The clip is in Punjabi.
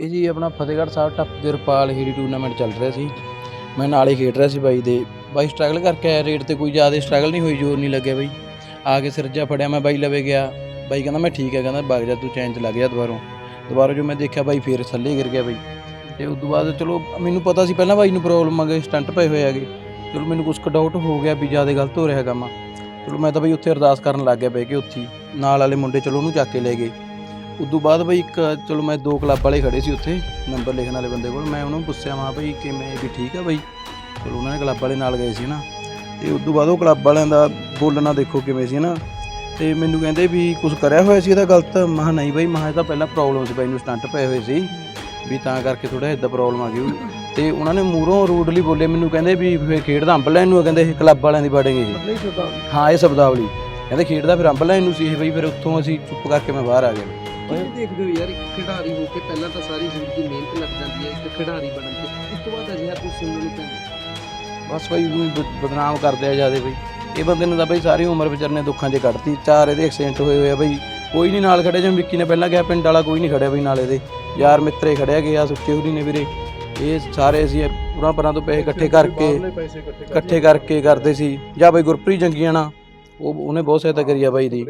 ਇਹ ਜੀ ਆਪਣਾ ਫਤਿਹਗੜ੍ਹ ਸਾਹਿਬ ਟੱਪ ਦੇ ਰੁਪਾਲ ਹੀਰੀ ਟੂਰਨਾਮੈਂਟ ਚੱਲ ਰਿਹਾ ਸੀ। ਮੈਂ ਨਾਲ ਹੀ ਖੇਡ ਰਿਹਾ ਸੀ ਬਾਈ ਦੇ। ਬਾਈ ਸਟਰਗਲ ਕਰਕੇ ਆਇਆ ਰੇਟ ਤੇ ਕੋਈ ਜ਼ਿਆਦਾ ਸਟਰਗਲ ਨਹੀਂ ਹੋਈ, ਜ਼ੋਰ ਨਹੀਂ ਲੱਗਿਆ ਬਾਈ। ਆ ਕੇ ਸਿਰਜਾ ਫੜਿਆ ਮੈਂ, ਬਾਈ ਲਵੇ ਗਿਆ। ਬਾਈ ਕਹਿੰਦਾ, ਮੈਂ ਠੀਕ ਹੈ ਕਹਿੰਦਾ ਵਗ ਜਾ, ਤੂੰ ਚੈਨ ਚ ਲੱਗ ਜਾ ਦੁਬਾਰੋਂ। ਦੁਬਾਰਾ ਜੋ ਮੈਂ ਦੇਖਿਆ ਬਾਈ ਫੇਰ ਥੱਲੇ ਗਿਰ ਗਿਆ ਬਾਈ। ਤੇ ਉਸ ਤੋਂ ਬਾਅਦ ਚਲੋ, ਮੈਨੂੰ ਪਤਾ ਸੀ ਪਹਿਲਾਂ ਬਾਈ ਨੂੰ ਪ੍ਰੋਬਲਮ ਆ ਗਈ ਸਟੰਟ ਪਏ ਹੋਏ ਹੈਗੇ। ਚਲੋ ਮੈਨੂੰ ਕੁਝ ਕੁ ਡਾਊਟ ਹੋ ਗਿਆ ਵੀ ਜ਼ਿਆਦਾ ਗਲਤ ਹੋ ਰਿਹਾ ਕੰਮ ਚਲੋ ਮੈਂ ਤਾਂ ਬਾਈ ਉੱਥੇ ਅਰਦਾਸ ਕਰਨ ਲੱਗ ਗਿਆ ਬਹਿ ਕੇ ਉੱਥੇ ਹੀ। ਨਾਲ ਵਾਲੇ ਮੁੰਡੇ ਚਲੋ ਉਹਨੂੰ ਚੱਕ ਕੇ ਲੈ ਗਏ। ਉਦੋਂ ਬਾਅਦ ਬਈ ਇੱਕ ਚਲੋ ਮੈਂ ਦੋ ਕਲੱਬ ਵਾਲੇ ਖੜੇ ਸੀ ਉੱਥੇ ਨੰਬਰ ਲਿਖਣ ਵਾਲੇ ਬੰਦੇ ਕੋਲ ਮੈਂ ਉਹਨੂੰ ਪੁੱਛਿਆ ਮਾਂ ਬਈ ਕਿਵੇਂ ਵੀ ਠੀਕ ਆ ਬਈ? ਚਲੋ ਉਹਨਾਂ ਨੇ ਕਲੱਬ ਵਾਲੇ ਨਾਲ ਗਏ ਸੀ ਨਾ। ਤੇ ਉਦੋਂ ਬਾਅਦ ਉਹ ਕਲੱਬ ਵਾਲਿਆਂ ਦਾ ਬੋਲਣਾ ਦੇਖੋ ਕਿਵੇਂ ਸੀ ਨਾ। ਤੇ ਮੈਨੂੰ ਕਹਿੰਦੇ ਵੀ ਕੁਝ ਕਰਿਆ ਹੋਇਆ ਸੀ ਇਹਦਾ ਗਲਤ? ਮਹਾ ਨਹੀਂ ਬਈ ਮਹਾ ਇਹ ਤਾਂ ਪਹਿਲਾਂ ਪ੍ਰੋਬਲਮ ਸੀ ਬਾਈ ਨੂੰ ਸਟੰਟ ਪਏ ਹੋਏ ਸੀ। ਵੀ ਤਾਂ ਕਰਕੇ ਥੋੜਾ ਇਦਾਂ ਪ੍ਰੋਬਲਮ ਆ ਗਈ ਤੇ ਉਹਨਾਂ ਨੇ ਮੂਹਰੋਂ ਰੂਡਲੀ ਬੋਲੇ ਮੈਨੂੰ ਕਹਿੰਦੇ ਵੀ ਫੇਰ ਖੇਡਦਾ ਅੰਬ ਲੈਣ ਨੂੰ ਕਹਿੰਦੇ ਇਹ ਕਲੱਬ ਵਾਲਿਆਂ ਦੀ ਬਾਡਿੰਗ ਇਹ। ਹਾਂ ਇਹ ਸ਼ਬਦਾਵਲੀ। ਕਹਿੰਦੇ ਖੇਡਦਾ ਫਿਰ ਅੰਬ ਲੈਣ ਨੂੰ ਸੀ ਇਹ ਬਈ ਫਿਰ ਉੱਥੋਂ ਅਸੀਂ ਚੁੱਪ ਕਰਕੇ ਮੈਂ ਬਾਹਰ ਆ ਗਿਆ। ਕਿਵੇਂ ਦੇਖਦੇ ਹੋ ਯਾਰ ਇੱਕ ਖਿਡਾਰੀ ਹੋ ਕੇ ਪਹਿਲਾਂ ਤਾਂ ਸਾਰੀ ਜ਼ਿੰਦਗੀ ਮਿਹਨਤ ਲੱਗ ਜਾਂਦੀ ਹੈ ਇੱਕ ਖਿਡਾਰੀ ਬਣਨ ਤੇ। ਉਸ ਤੋਂ ਬਾਅਦ ਅਜਿਹਾ ਕੁਝ ਸੁਣਨ ਨੂੰ ਪੈਂਦਾ ਬਸ ਬਈ ਉਹਨੂੰ ਬ- ਬਦਨਾਮ ਕਰਦੇ ਆ ਜਿਆਦੇ ਬਈ ਇਹ ਬੰਦੇ ਨੂੰ ਤਾਂ ਬਈ ਸਾਰੀ ਉਮਰ ਵਿਚਾਰ ਨੇ ਦੁੱਖਾਂ 'ਚ ਕੱਢਤੀ। ਚਾਰ ਇਹਦੇ ਐਕਸੀਡੈਂਟ ਹੋਏ ਹੋਏ ਆ ਬਈ ਕੋਈ ਨਹੀਂ ਨਾਲ ਖੜੇ ਜਿਵੇਂ ਵਿੱਕੀ ਨੇ ਪਹਿਲਾਂ ਕਿਹਾ ਪਿੰਡ ਵਾਲਾ ਕੋਈ ਨਹੀਂ ਖੜਿਆ ਬਈ ਨਾਲ ਇਹਦੇ। ਯਾਰ ਮਿੱਤਰੇ ਖੜਿਆ ਗਿਆ ਸੁੱਚੇ ਹੁਰੀ ਨੇ ਵੀਰੇ। ਇਹ ਸਾਰੇ ਅਸੀਂ ਪੂਰਾ ਪਰਾਂ ਤੋਂ ਪੈਸੇ ਇਕੱਠੇ ਕਰਕੇ ਇਕੱਠੇ ਕਰਕੇ ਕਰਦੇ ਸੀ। ਜਾਂ ਬਈ ਗੁਰਪ੍ਰੀਤ ਜੰਗੀਆਣਾ ਉਹ ਉਹਨੇ ਬਹੁਤ ਸਹਾਇਤਾ ਕਰੀ ਆ ਬਾਈ ਦੀ।